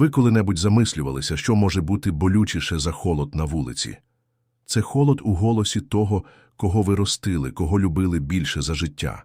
Ви коли-небудь замислювалися, що може бути болючіше за холод на вулиці? Це холод у голосі того, кого ви ростили, кого любили більше за життя.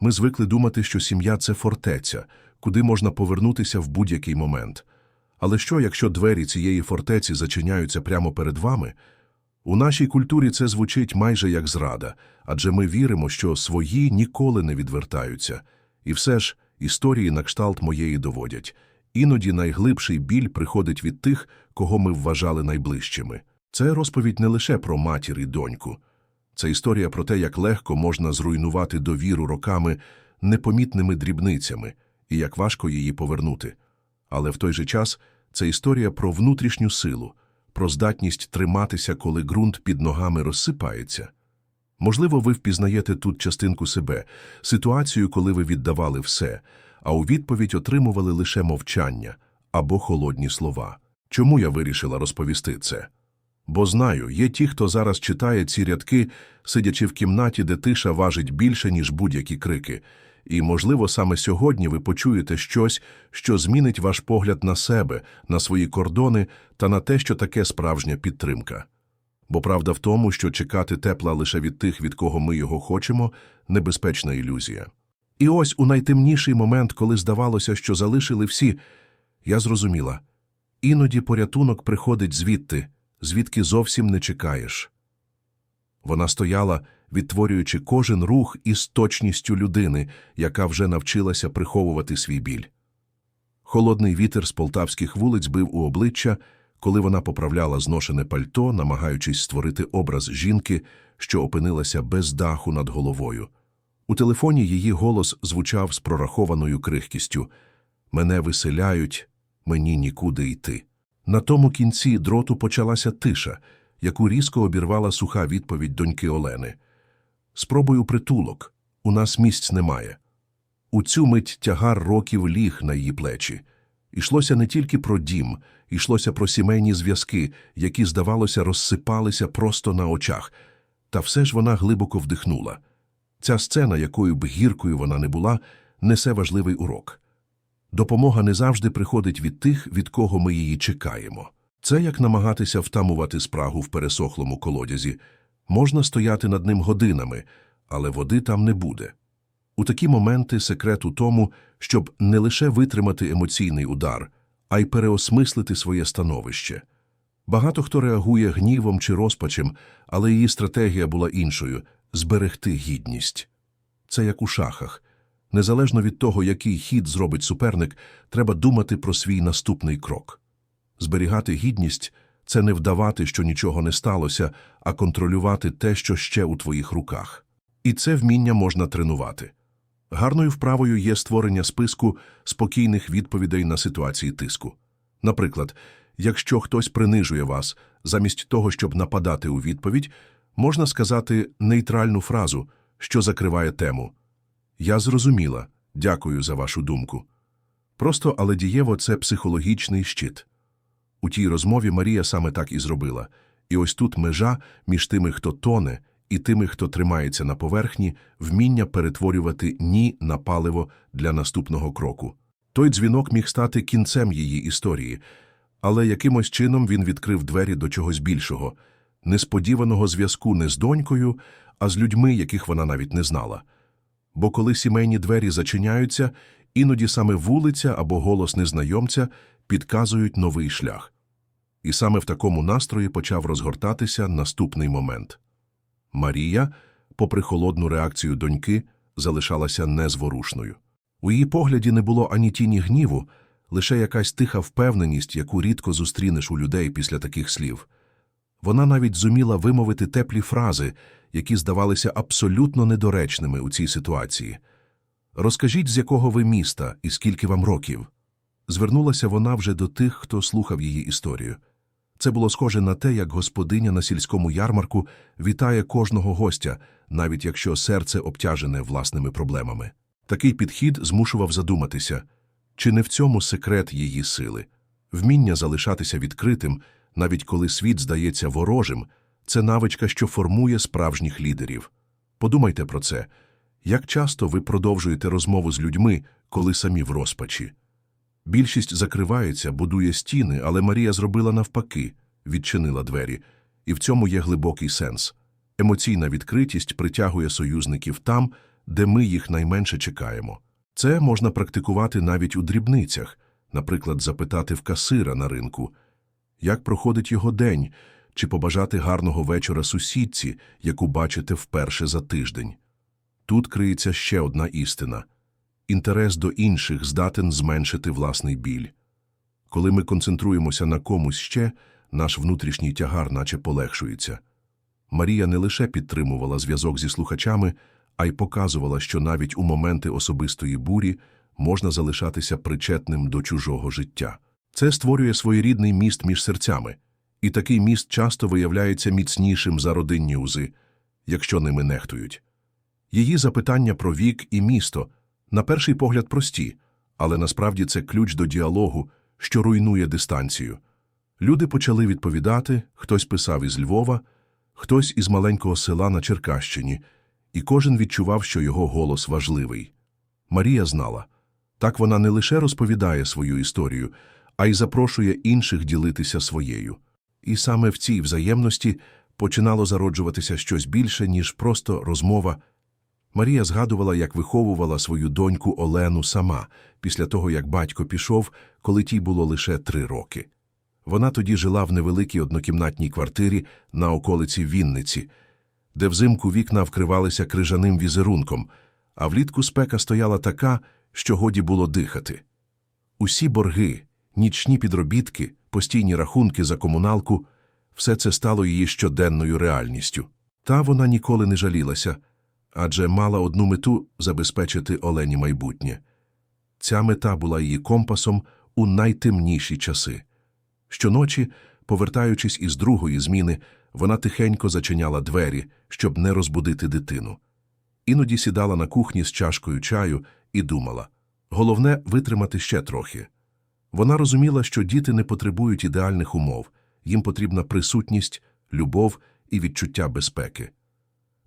Ми звикли думати, що сім'я це фортеця, куди можна повернутися в будь-який момент. Але що, якщо двері цієї фортеці зачиняються прямо перед вами? У нашій культурі це звучить майже як зрада, адже ми віримо, що свої ніколи не відвертаються. І все ж історії на кшталт моєї доводять. Іноді найглибший біль приходить від тих, кого ми вважали найближчими. Це розповідь не лише про матір і доньку. Це історія про те, як легко можна зруйнувати довіру роками непомітними дрібницями і як важко її повернути. Але в той же час це історія про внутрішню силу, про здатність триматися, коли ґрунт під ногами розсипається. Можливо, ви впізнаєте тут частинку себе, ситуацію, коли ви віддавали все, а у відповідь отримували лише мовчання або холодні слова. Чому я вирішила розповісти це? Бо знаю, є ті, хто зараз читає ці рядки, сидячи в кімнаті, де тиша важить більше, ніж будь-які крики. І, можливо, саме сьогодні ви почуєте щось, що змінить ваш погляд на себе, на свої кордони та на те, що таке справжня підтримка. Бо правда в тому, що чекати тепла лише від тих, від кого ми його хочемо, небезпечна ілюзія. І ось у найтемніший момент, коли здавалося, що залишили всі, я зрозуміла. Іноді порятунок приходить звідти, звідки зовсім не чекаєш. Вона стояла, відтворюючи кожен рух із точністю людини, яка вже навчилася приховувати свій біль. Холодний вітер з полтавських вулиць бив у обличчя, коли вона поправляла зношене пальто, намагаючись створити образ жінки, що опинилася без даху над головою. У телефоні її голос звучав з прорахованою крихкістю Мене виселяють, мені нікуди йти. На тому кінці дроту почалася тиша, яку різко обірвала суха відповідь доньки Олени. Спробую притулок. У нас місць немає. У цю мить тягар років ліг на її плечі. Ішлося не тільки про дім, ішлося про сімейні зв'язки, які, здавалося, розсипалися просто на очах. Та все ж вона глибоко вдихнула. Ця сцена, якою б гіркою вона не була, несе важливий урок. Допомога не завжди приходить від тих, від кого ми її чекаємо. Це як намагатися втамувати спрагу в пересохлому колодязі. Можна стояти над ним годинами, але води там не буде. У такі моменти секрет у тому, щоб не лише витримати емоційний удар, а й переосмислити своє становище. Багато хто реагує гнівом чи розпачем, але її стратегія була іншою зберегти гідність. Це як у шахах. Незалежно від того, який хід зробить суперник, треба думати про свій наступний крок. Зберігати гідність це не вдавати, що нічого не сталося, а контролювати те, що ще у твоїх руках. І це вміння можна тренувати. Гарною вправою є створення списку спокійних відповідей на ситуації тиску. Наприклад, якщо хтось принижує вас, замість того, щоб нападати у відповідь, можна сказати нейтральну фразу, що закриває тему. Я зрозуміла, дякую за вашу думку. Просто, але дієво це психологічний щит. У тій розмові Марія саме так і зробила. І ось тут межа між тими, хто тоне, і тими, хто тримається на поверхні, вміння перетворювати ні на паливо для наступного кроку. Той дзвінок міг стати кінцем її історії, але якимось чином він відкрив двері до чогось більшого, несподіваного зв'язку не з донькою, а з людьми, яких вона навіть не знала. Бо коли сімейні двері зачиняються, іноді саме вулиця або голос незнайомця підказують новий шлях. І саме в такому настрої почав розгортатися наступний момент. Марія, попри холодну реакцію доньки, залишалася незворушною. У її погляді не було ані тіні гніву, лише якась тиха впевненість, яку рідко зустрінеш у людей після таких слів. Вона навіть зуміла вимовити теплі фрази, які здавалися абсолютно недоречними у цій ситуації. Розкажіть, з якого ви міста і скільки вам років. Звернулася вона вже до тих, хто слухав її історію. Це було схоже на те, як господиня на сільському ярмарку вітає кожного гостя, навіть якщо серце обтяжене власними проблемами. Такий підхід змушував задуматися, чи не в цьому секрет її сили. Вміння залишатися відкритим, навіть коли світ здається ворожим, це навичка, що формує справжніх лідерів. Подумайте про це. Як часто ви продовжуєте розмову з людьми, коли самі в розпачі? Більшість закривається, будує стіни, але Марія зробила навпаки, відчинила двері. І в цьому є глибокий сенс. Емоційна відкритість притягує союзників там, де ми їх найменше чекаємо. Це можна практикувати навіть у дрібницях, наприклад, запитати в касира на ринку, як проходить його день, чи побажати гарного вечора сусідці, яку бачите вперше за тиждень. Тут криється ще одна істина – інтерес до інших здатен зменшити власний біль. Коли ми концентруємося на комусь ще, наш внутрішній тягар наче полегшується. Марія не лише підтримувала зв'язок зі слухачами, а й показувала, що навіть у моменти особистої бурі можна залишатися причетним до чужого життя. Це створює своєрідний міст між серцями, і такий міст часто виявляється міцнішим за родинні узи, якщо ними нехтують. Її запитання про вік і місто на перший погляд прості, але насправді це ключ до діалогу, що руйнує дистанцію. Люди почали відповідати, хтось писав із Львова, хтось із маленького села на Черкащині, і кожен відчував, що його голос важливий. Марія знала, так вона не лише розповідає свою історію, а й запрошує інших ділитися своєю. І саме в цій взаємності починало зароджуватися щось більше, ніж просто розмова. Марія згадувала, як виховувала свою доньку Олену сама, після того, як батько пішов, коли тій було лише три роки. Вона тоді жила в невеликій однокімнатній квартирі на околиці Вінниці, де взимку вікна вкривалися крижаним візерунком, а влітку спека стояла така, що годі було дихати. Усі борги, нічні підробітки, постійні рахунки за комуналку – все це стало її щоденною реальністю. Та вона ніколи не жалілася, адже мала одну мету забезпечити Олені майбутнє. Ця мета була її компасом у найтемніші часи. Щоночі, повертаючись із другої зміни, вона тихенько зачиняла двері, щоб не розбудити дитину. Іноді сідала на кухні з чашкою чаю і думала головне витримати ще трохи. Вона розуміла, що діти не потребують ідеальних умов, їм потрібна присутність, любов і відчуття безпеки.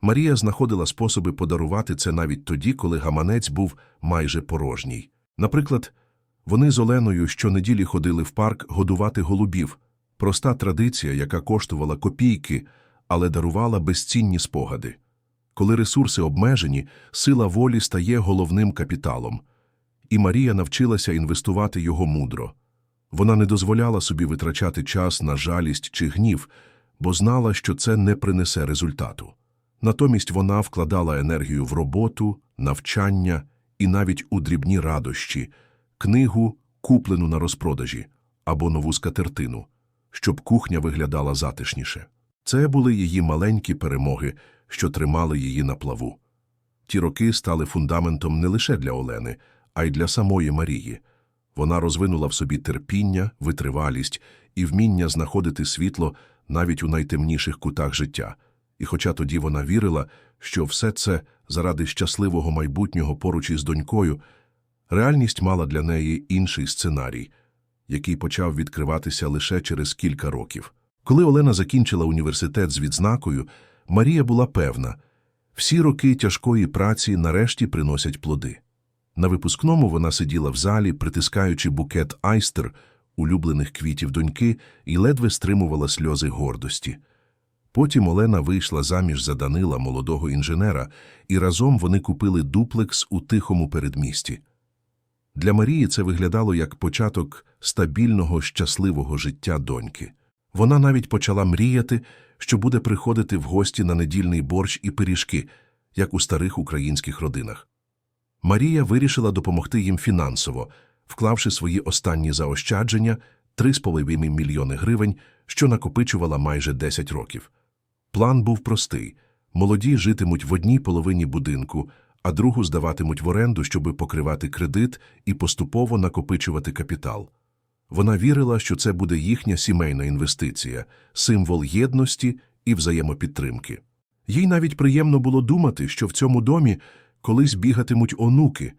Марія знаходила способи подарувати це навіть тоді, коли гаманець був майже порожній. Наприклад, вони з Оленою щонеділі ходили в парк годувати голубів. Проста традиція, яка коштувала копійки, але дарувала безцінні спогади. Коли ресурси обмежені, сила волі стає головним капіталом. І Марія навчилася інвестувати його мудро. Вона не дозволяла собі витрачати час на жалість чи гнів, бо знала, що це не принесе результату. Натомість вона вкладала енергію в роботу, навчання і навіть у дрібні радощі, книгу, куплену на розпродажі, або нову скатертину, щоб кухня виглядала затишніше. Це були її маленькі перемоги, що тримали її на плаву. Ті роки стали фундаментом не лише для Олени, а й для самої Марії. Вона розвинула в собі терпіння, витривалість і вміння знаходити світло навіть у найтемніших кутах життя. І хоча тоді вона вірила, що все це заради щасливого майбутнього поруч із донькою, реальність мала для неї інший сценарій, який почав відкриватися лише через кілька років. Коли Олена закінчила університет з відзнакою, Марія була певна, всі роки тяжкої праці нарешті приносять плоди. На випускному вона сиділа в залі, притискаючи букет айстер, улюблених квітів доньки, і ледве стримувала сльози гордості. Потім Олена вийшла заміж за Данила, молодого інженера, і разом вони купили дуплекс у тихому передмісті. Для Марії це виглядало як початок стабільного, щасливого життя доньки. Вона навіть почала мріяти, що буде приходити в гості на недільний борщ і пиріжки, як у старих українських родинах. Марія вирішила допомогти їм фінансово, вклавши свої останні заощадження 3,5 мільйони гривень, що накопичувала майже 10 років. План був простий молоді житимуть в одній половині будинку, а другу здаватимуть в оренду, щоби покривати кредит і поступово накопичувати капітал. Вона вірила, що це буде їхня сімейна інвестиція, символ єдності і взаємопідтримки. Їй навіть приємно було думати, що в цьому домі колись бігатимуть онуки.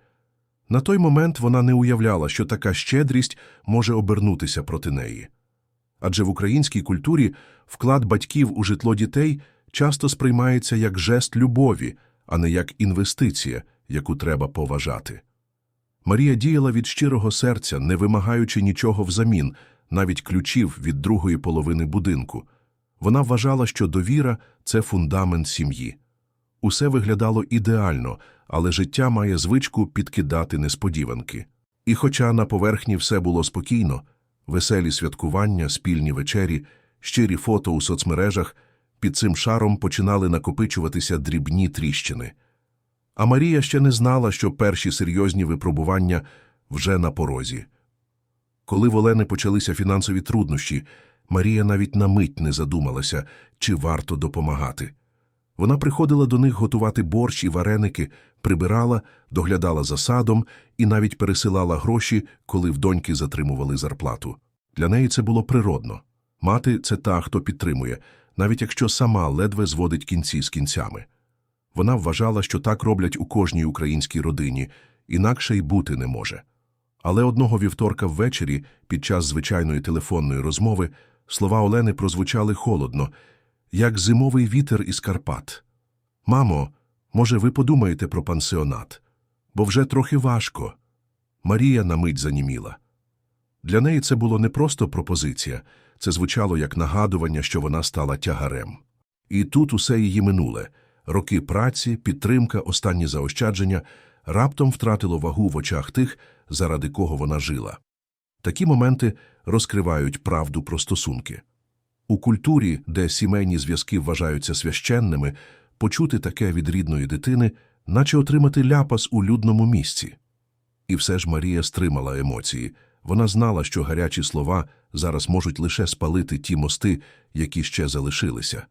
На той момент вона не уявляла, що така щедрість може обернутися проти неї. Адже в українській культурі вклад батьків у житло дітей часто сприймається як жест любові, а не як інвестиція, яку треба поважати. Марія діяла від щирого серця, не вимагаючи нічого взамін, навіть ключів від другої половини будинку. Вона вважала, що довіра це фундамент сім'ї. Усе виглядало ідеально, але життя має звичку підкидати несподіванки. І хоча на поверхні все було спокійно, веселі святкування, спільні вечері, щирі фото у соцмережах, під цим шаром починали накопичуватися дрібні тріщини. А Марія ще не знала, що перші серйозні випробування вже на порозі. Коли в Олени почалися фінансові труднощі, Марія навіть на мить не задумалася, чи варто допомагати. Вона приходила до них готувати борщ і вареники, прибирала, доглядала за садом і навіть пересилала гроші, коли в доньки затримували зарплату. Для неї це було природно. Мати – це та, хто підтримує, навіть якщо сама ледве зводить кінці з кінцями. Вона вважала, що так роблять у кожній українській родині, інакше й бути не може. Але одного вівторка ввечері, під час звичайної телефонної розмови, слова Олени прозвучали холодно, як зимовий вітер із Карпат. Мамо, може, ви подумаєте про пансіонат? Бо вже трохи важко. Марія на мить заніміла. Для неї це було не просто пропозиція, це звучало як нагадування, що вона стала тягарем. І тут усе її минуле роки праці, підтримка, останні заощадження раптом втратило вагу в очах тих, заради кого вона жила. Такі моменти розкривають правду про стосунки. У культурі, де сімейні зв'язки вважаються священними, почути таке від рідної дитини, наче отримати ляпас у людному місці. І все ж Марія стримала емоції. Вона знала, що гарячі слова зараз можуть лише спалити ті мости, які ще залишилися.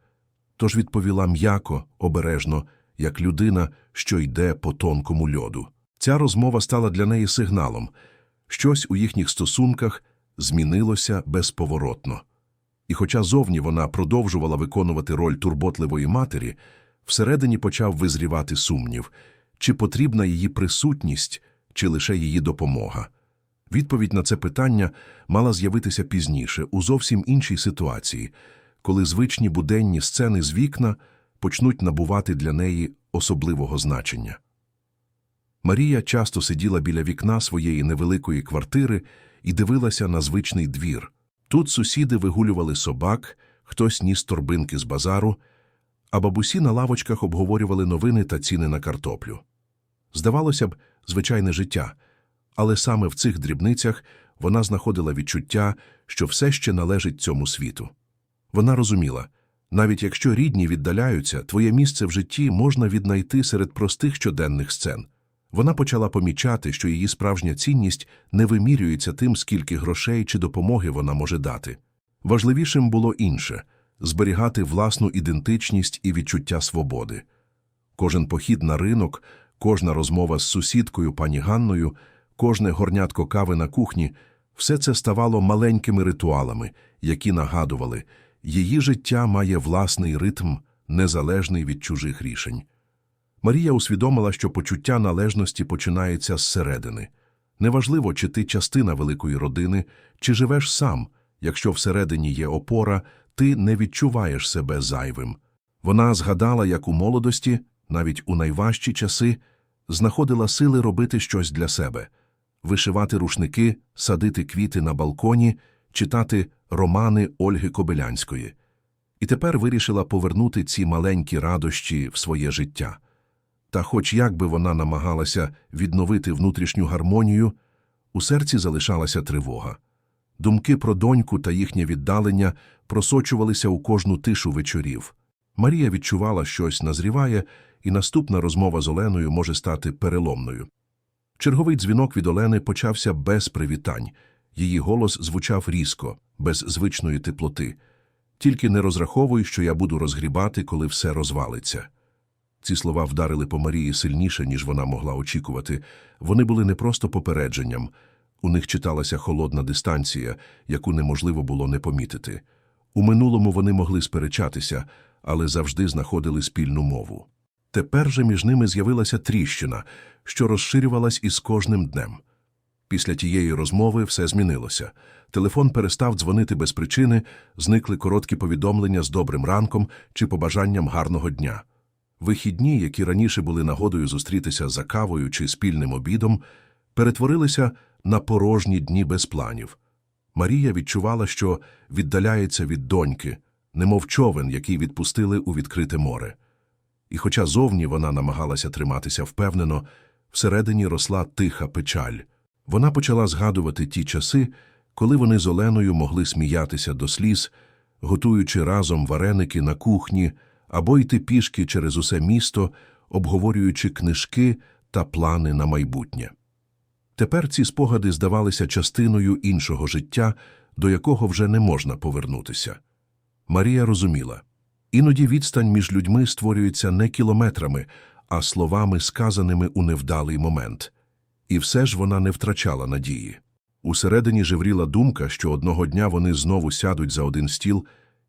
Тож відповіла м'яко, обережно, як людина, що йде по тонкому льоду. Ця розмова стала для неї сигналом. Щось у їхніх стосунках змінилося безповоротно. І хоча зовні вона продовжувала виконувати роль турботливої матері, всередині почав визрівати сумнів, чи потрібна її присутність, чи лише її допомога. Відповідь на це питання мала з'явитися пізніше, у зовсім іншій ситуації, коли звичні буденні сцени з вікна почнуть набувати для неї особливого значення. Марія часто сиділа біля вікна своєї невеликої квартири і дивилася на звичний двір. Тут сусіди вигулювали собак, хтось ніс торбинки з базару, а бабусі на лавочках обговорювали новини та ціни на картоплю. Здавалося б, звичайне життя, але саме в цих дрібницях вона знаходила відчуття, що все ще належить цьому світу. Вона розуміла, навіть якщо рідні віддаляються, твоє місце в житті можна віднайти серед простих щоденних сцен. Вона почала помічати, що її справжня цінність не вимірюється тим, скільки грошей чи допомоги вона може дати. Важливішим було інше зберігати власну ідентичність і відчуття свободи. Кожен похід на ринок, кожна розмова з сусідкою пані Ганною, кожне горнятко кави на кухні все це ставало маленькими ритуалами, які нагадували, її життя має власний ритм, незалежний від чужих рішень. Марія усвідомила, що почуття належності починається зсередини. Неважливо, чи ти частина великої родини, чи живеш сам, якщо всередині є опора, ти не відчуваєш себе зайвим. Вона згадала, як у молодості, навіть у найважчі часи, знаходила сили робити щось для себе вишивати рушники, садити квіти на балконі, читати романи Ольги Кобилянської. І тепер вирішила повернути ці маленькі радощі в своє життя. Та хоч як би вона намагалася відновити внутрішню гармонію, у серці залишалася тривога. Думки про доньку та їхнє віддалення просочувалися у кожну тишу вечорів. Марія відчувала, щось назріває, і наступна розмова з Оленою може стати переломною. Черговий дзвінок від Олени почався без привітань. Її голос звучав різко, без звичної теплоти. Тільки не розраховуй, що я буду розгрібати, коли все розвалиться. Ці слова вдарили по Марії сильніше, ніж вона могла очікувати. Вони були не просто попередженням. У них читалася холодна дистанція, яку неможливо було не помітити. У минулому вони могли сперечатися, але завжди знаходили спільну мову. Тепер же між ними з'явилася тріщина, що розширювалась із кожним днем. Після тієї розмови все змінилося. Телефон перестав дзвонити без причини, зникли короткі повідомлення з добрим ранком чи побажанням гарного дня. Вихідні, які раніше були нагодою зустрітися за кавою чи спільним обідом, перетворилися на порожні дні без планів. Марія відчувала, що віддаляється від доньки, немов човен, який відпустили у відкрите море. І хоча зовні вона намагалася триматися впевнено, всередині росла тиха печаль. Вона почала згадувати ті часи, коли вони з Оленою могли сміятися до сліз, готуючи разом вареники на кухні або йти пішки через усе місто, обговорюючи книжки та плани на майбутнє. Тепер ці спогади здавалися частиною іншого життя, до якого вже не можна повернутися. Марія розуміла, іноді відстань між людьми створюється не кілометрами, а словами, сказаними у невдалий момент. І все ж вона не втрачала надії. Усередині жевріла думка, що одного дня вони знову сядуть за один стіл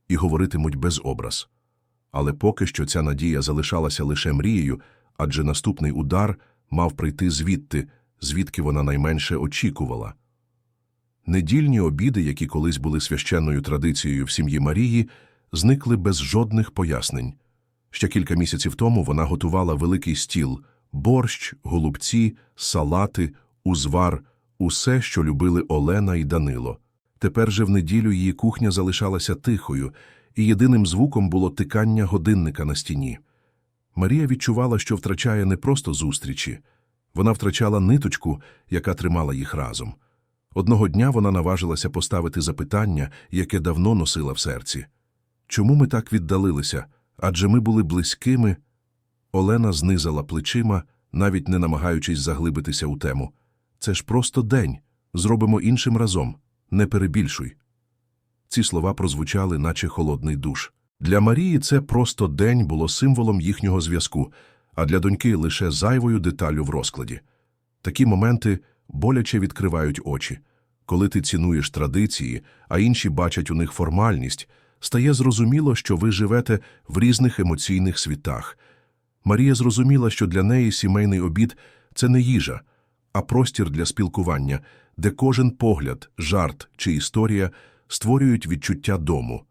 і говоритимуть без образ. Але поки що ця надія залишалася лише мрією, адже наступний удар мав прийти звідти, звідки вона найменше очікувала. Недільні обіди, які колись були священною традицією в сім'ї Марії, зникли без жодних пояснень. Ще кілька місяців тому вона готувала великий стіл – борщ, голубці, салати, узвар – усе, що любили Олена і Данило. Тепер же в неділю її кухня залишалася тихою, і єдиним звуком було тикання годинника на стіні. Марія відчувала, що втрачає не просто зустрічі. Вона втрачала ниточку, яка тримала їх разом. Одного дня вона наважилася поставити запитання, яке давно носила в серці. Чому ми так віддалилися? Адже ми були близькими. Олена знизала плечима, навіть не намагаючись заглибитися у тему. Це ж просто день. Зробимо іншим разом. Не перебільшуй. Ці слова прозвучали, наче холодний душ. Для Марії це просто день було символом їхнього зв'язку, а для доньки лише зайвою деталю в розкладі. Такі моменти боляче відкривають очі. Коли ти цінуєш традиції, а інші бачать у них формальність, стає зрозуміло, що ви живете в різних емоційних світах. Марія зрозуміла, що для неї сімейний обід – це не їжа, а простір для спілкування, де кожен погляд, жарт чи історія створюють відчуття дому.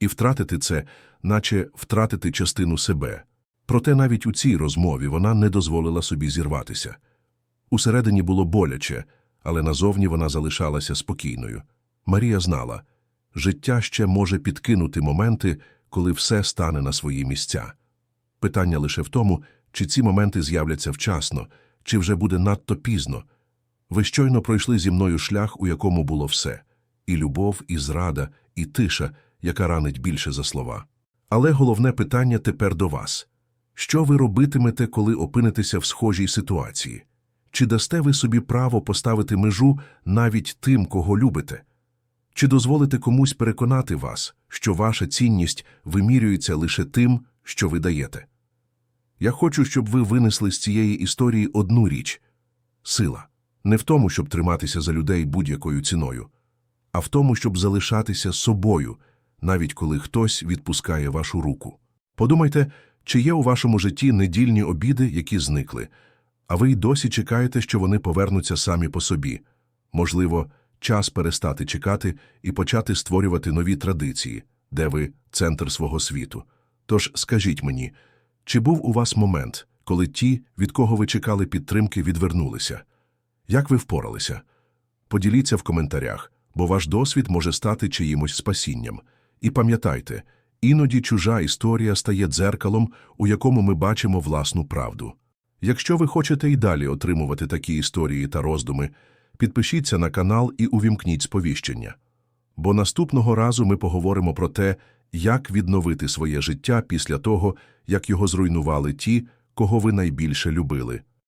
І втратити це, наче втратити частину себе. Проте навіть у цій розмові вона не дозволила собі зірватися. Усередині було боляче, але назовні вона залишалася спокійною. Марія знала, життя ще може підкинути моменти, коли все стане на свої місця. Питання лише в тому, чи ці моменти з'являться вчасно, чи вже буде надто пізно. Ви щойно пройшли зі мною шлях, у якому було все – і любов, і зрада, і тиша, яка ранить більше за слова. Але головне питання тепер до вас. Що ви робитимете, коли опинитеся в схожій ситуації? Чи дасте ви собі право поставити межу навіть тим, кого любите? Чи дозволите комусь переконати вас, що ваша цінність вимірюється лише тим, що ви даєте? Я хочу, щоб ви винесли з цієї історії одну річ – сила. Не в тому, щоб триматися за людей будь-якою ціною, а в тому, щоб залишатися собою, навіть коли хтось відпускає вашу руку. Подумайте, чи є у вашому житті недільні обіди, які зникли, а ви й досі чекаєте, що вони повернуться самі по собі. Можливо, час перестати чекати і почати створювати нові традиції, де ви – центр свого світу. Тож скажіть мені, чи був у вас момент, коли ті, від кого ви чекали підтримки, відвернулися? Як ви впоралися? Поділіться в коментарях, бо ваш досвід може стати чиїмось спасінням. І пам'ятайте, іноді чужа історія стає дзеркалом, у якому ми бачимо власну правду. Якщо ви хочете і далі отримувати такі історії та роздуми, підпишіться на канал і увімкніть сповіщення. Бо наступного разу ми поговоримо про те, як відновити своє життя після того, як його зруйнували ті, кого ви найбільше любили.